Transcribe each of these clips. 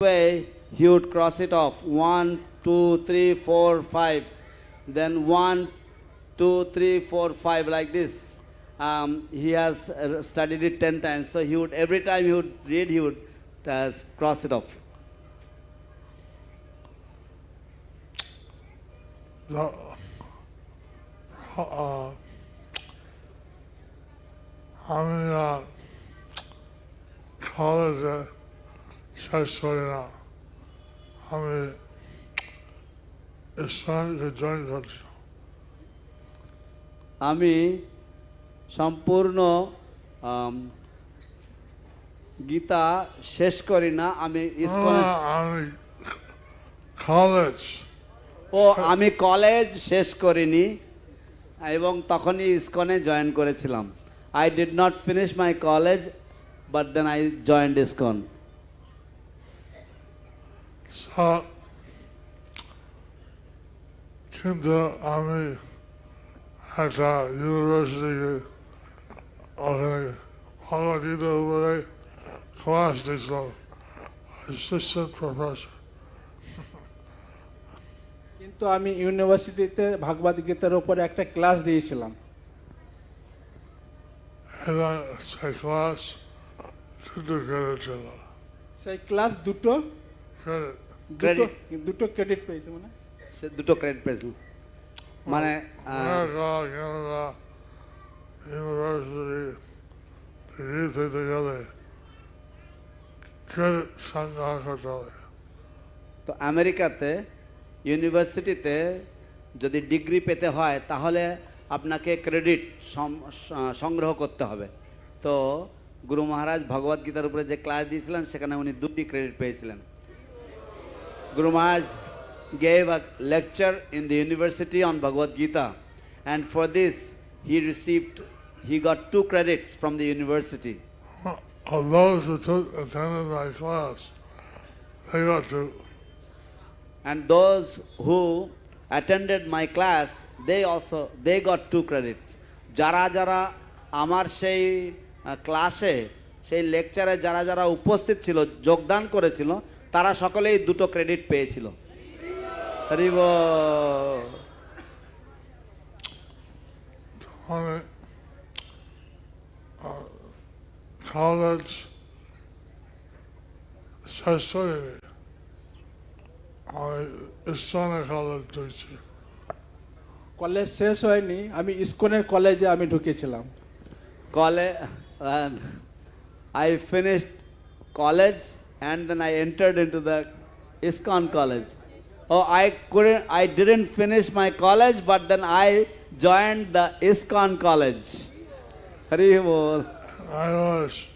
way he would cross it off. One two three four five. Then one two three four five like this. Um, he has studied it 10 times. So he would every time he would read he would uh, cross it off. The, uh, I'm in uh, college. Uh, শেষ করি না আমি ইসলামকে join করছি আমি সম্পূর্ণ গীতা শেষ করি না আমি কলেজ ও আমি কলেজ শেষ করিনি এবং তখনই ইসকনে জয়েন করেছিলাম। I did not finish my college but then I joined ISKCON. So, কিন্তু আমি একটা ইউনিভার্সিটিতে ওখানে ভগবদ্গীতার উপরে ক্লাস দিয়েছিলাম অ্যাসিস্ট্যান্ট প্রফেসর কিন্তু আমি ইউনিভার্সিটিতে ভাগবত গীতার উপরে একটা ক্লাস দিয়েছিলাম সেই ক্লাস করেছিল সেই ক্লাস দুটো Credit. দুটো দুটো ক্রেডিট পেয়েছে মানে? সে দুটো ক্রেডিট পেয়েছিল মানে ইউনিভার্সিটি গেলে ক্রেডিট সংগ্রহ করতে হবে তো আমেরিকাতে ইউনিভার্সিটিতে যদি ডিগ্রি পেতে হয় তাহলে আপনাকে ক্রেডিট সংগ্রহ করতে হবে। তো গুরু মহারাজ ভগবদ গীতার উপরে যে ক্লাস দিয়েছিলেন সেখানে উনি দুটি ক্রেডিট পেয়েছিলেন। গুরু মহারাজ gave a lecture in the university on Bhagavad Gita and for this he received he got two credits from the university Of those who took attended my class, they got to and those who attended my class they also they got two credits যারা যারা আমার সেই ক্লাসে সেই লেকচারে যারা যারা উপস্থিত ছিল যোগদান করেছিল তারা সকলেই দুটো ক্রেডিট পেয়েছিল। কলেজ শেষ হয়নি আমি স্কুলের কলেজে আমি ঢুকেছিলাম। College I finished college and then I entered into the ISKCON college. Oh, I couldn't, I didn't finish my college, but then I joined the ISKCON college. Hari bol. I was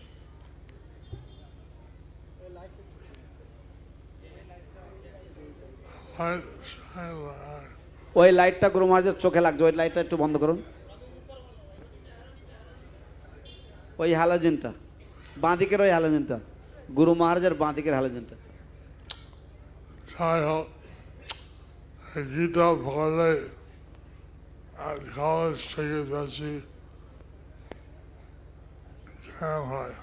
ওই লাইটটা গুরু মহারাজের চোখে লাগছে ওই লাইটটা একটু বন্ধ করুন ওই হ্যালোজেনটা বাঁদিকের ওই হ্যালোজেনটা গুরু মহারাজের হ্যালোজেনটা যাই হোক গীতা পড়লে আর কলেজ থেকে বেশি জ্ঞান হয়।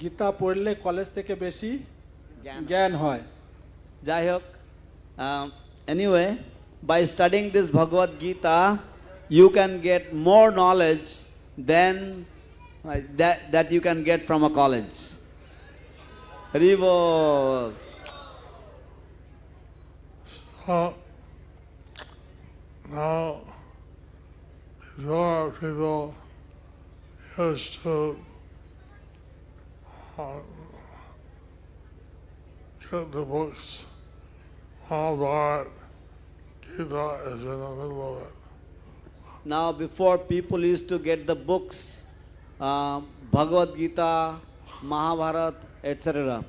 গীতা পড়লে কলেজ থেকে বেশি জ্ঞান জ্ঞান হয়। যাই হোক anyway by studying this Bhagavad Gita you can get more knowledge than that you can get from a college ball So now, before people used to uh, get the books, all that Gita is in the middle of it. Now, before people used to get the books, uh, Bhagavad Gita, Mahabharat, etc.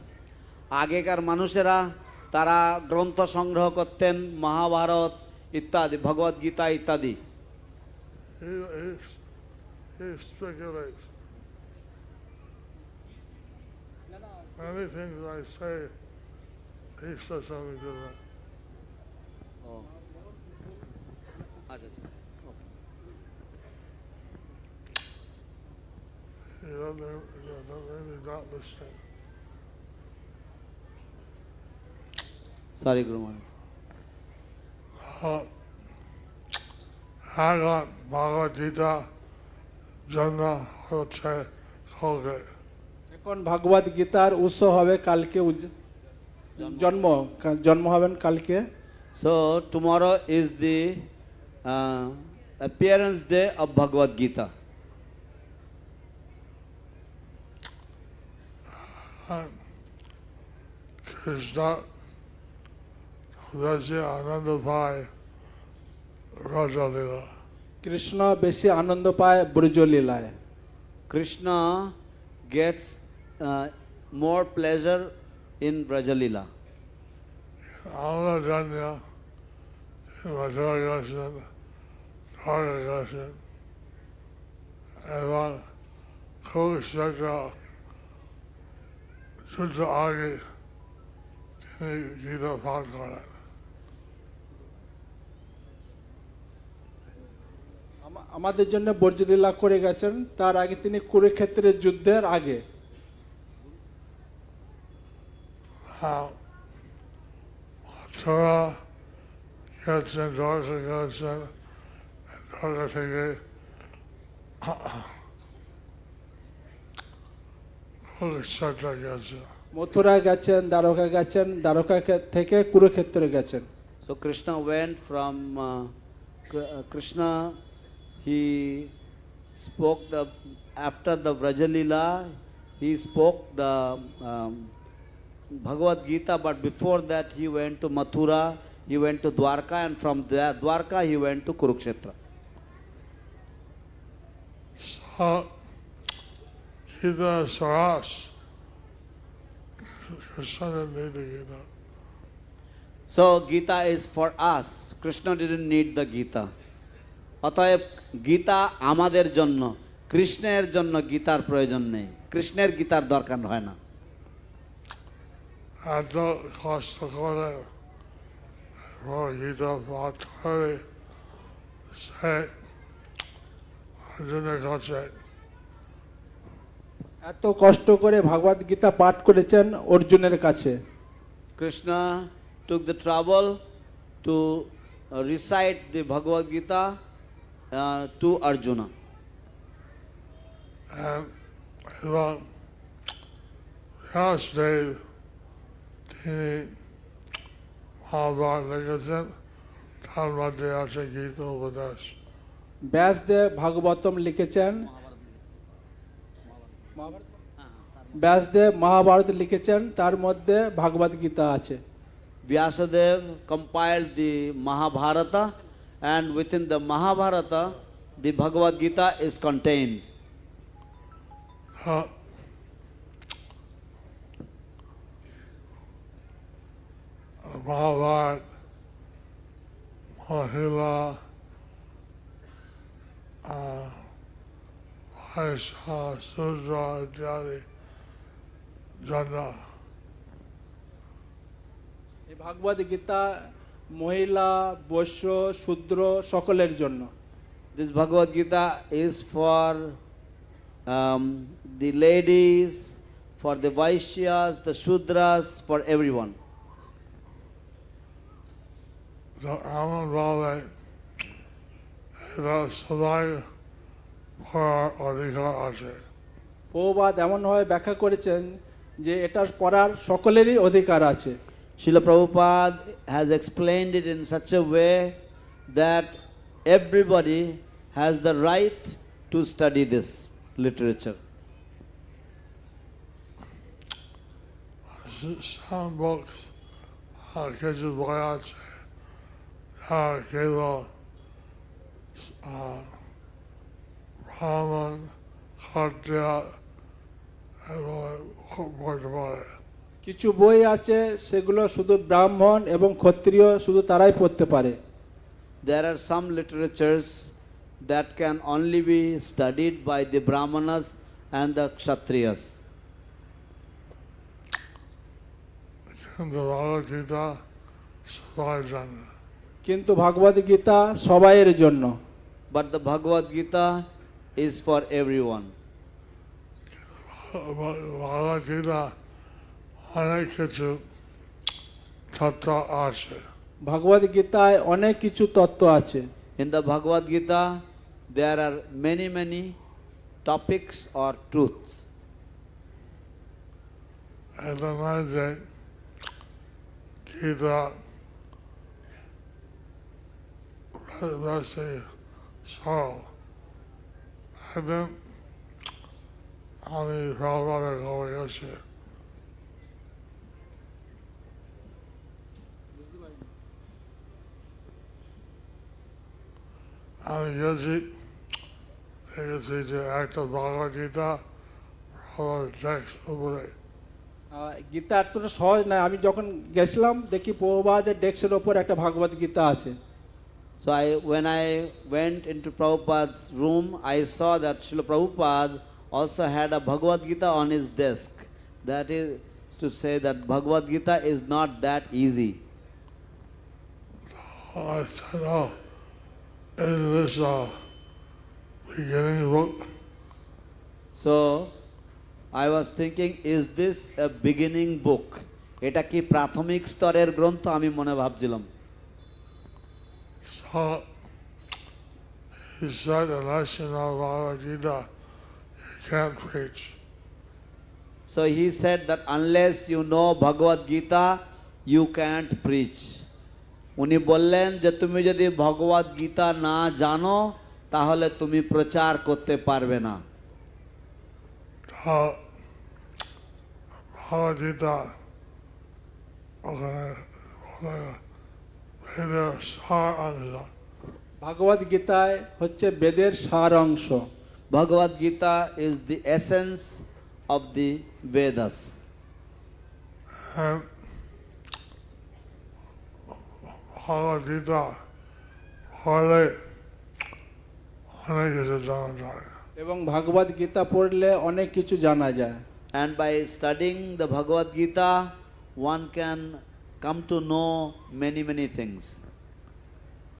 আগেকার মানুষেরা তারা গ্রন্থ সংগ্রহ করতেন মহাভারত ইত্যাদি ভগবদ গীতা ইত্যাদি। He, he, he speculates. Anything I say, he Sorry, Guru Maharaj. এখন ভগবত গীতা জন্ম হচ্ছে কালকে এখন ভাগবত গীতার উৎসব হবে কালকে জন্ম জন্ম হবেন কালকে So tomorrow is the uh, appearance day of Bhagavad Gita. আর কৃষ্ণ বেশি আনন্দ পায় রজলীলা কৃষ্ণ বেশি আনন্দ পায় ব্রজলীলায় Krishna gets uh, more pleasure in Brajalila. আমরা জানি মথুরা গেছেন দ্বারকা গেছেন এবং খুব সেটা যুদ্ধ আগে তিনি গীতা পাঠ করেন আমা- আমাদের জন্য ব্রজলীলা করে গেছেন। তার আগে তিনি কুরুক্ষেত্রের যুদ্ধের আগে। মথুরা গেছেন দ্বারকা গেছেন দ্বারকা থেকে। খুব সেটা মথুরা গেছেন দ্বারকা গেছেন দ্বারকা থেকে কুরুক্ষেত্রে গেছেন। So Krishna went from uh, Kr- uh, Krishna. He spoke the after the Vrajalila. He spoke the um, Bhagavad Gita, but before that he went to Mathura. He went to Dwarka, and from there Dwarka he went to Kurukshetra. So, Gita us. Krishna didn't need the Gita. So Gita is for us. Krishna didn't need the Gita. অতএব গীতা আমাদের জন্য কৃষ্ণের জন্য গীতার প্রয়োজন নেই। কৃষ্ণের গীতার দরকার হয় না। এত কষ্ট করে গীতা পাঠ করে সে অর্জুনের কাছে। এত কষ্ট করে ভাগবত গীতা পাঠ করেছেন অর্জুনের কাছে। Krishna took the trouble to recite the Bhagavad Gita uh, to Arjuna. and এবং ব্যাসদেব তিনি মহাভারত লিখেছেন তার মধ্যে আছে গীত উপদেশ ব্যাসদেব ভাগবতম লিখেছেন। ব্যাসদেব মহাভারত লিখেছেন তার মধ্যে ভাগবত গীতা আছে। Vyasadev compiled the Mahabharata and within the Mahabharata, the Bhagavad Gita is contained. Uh, Mahabharat, Mahila, uh, Sudra, Jari, Jana. ये भगवद गीता মহিলা বৈশ্য শূদ্র সকলের জন্য। This Bhagavad Gita is for um, the ladies, for the Vaishyas, the Shudras, for everyone. তো এমন ভাবে এরা সবাই অধিকার আছে প্রবাদ এমনভাবে ব্যাখ্যা করেছেন যে এটা পড়ার সকলেরই অধিকার আছে। Srila Prabhupada has explained it in such a way that everybody has the right to study this literature. Some books are Kitabhayachi, are Kilo, uh, Brahman, Khatya, and what about it? কিছু বই আছে সেগুলো শুধু ব্রাহ্মণ এবং ক্ষত্রিয় শুধু তারাই পড়তে পারে। There are some literatures that can only be studied by the Brahmanas and the Kshatriyas কিন্তু ভগবদ গীতা সবাইয়ের জন্য। But the Bhagavad Gita is for everyone অনেক কিছু তত্ত্ব আছে। ভগবদ গীতায় অনেক কিছু তত্ত্ব আছে। In the Bhagavad Gita, there are many, many topics or truths. এটা নয় যে গীতা বেশি আমি সরকারে খবর গেছি আমি গেছি দেখেছি যে একটা ভগবত গীতা সবার ডেস্ক উপরে গীতা এতটা সহজ নয় আমি যখন গেছিলাম দেখি প্রভুবাদের ডেস্কের ওপর একটা ভাগবত গীতা আছে So I, when I went into Prabhupada's room, I saw that Srila Prabhupada also had a Bhagavad Gita on his desk. That is to say that Bhagavad Gita is not that easy. Oh, I said, oh, is this a beginning book? So I was thinking, is this a beginning book? এটা কি প্রাথমিক স্তরের গ্রন্থ আমি মনে ভাবছিলাম So he said, unless you know Bhagavad Gita, you can't preach. So he said that unless you know Bhagavad Gita, you can't preach. উনি বললেন যে তুমি যদি ভগবদ গীতা না জানো তাহলে তুমি প্রচার করতে পারবে না। সার অংশ ভাগবত গীতায় হচ্ছে বেদের সার অংশ। Bhagavad Gita is the essence of the Vedas 好知道，好嘞，好就是这样子。এবং ভাগবত গীতা পড়লে অনেক কিছু জানা যায় and by studying the Bhagavad one can come to know many many things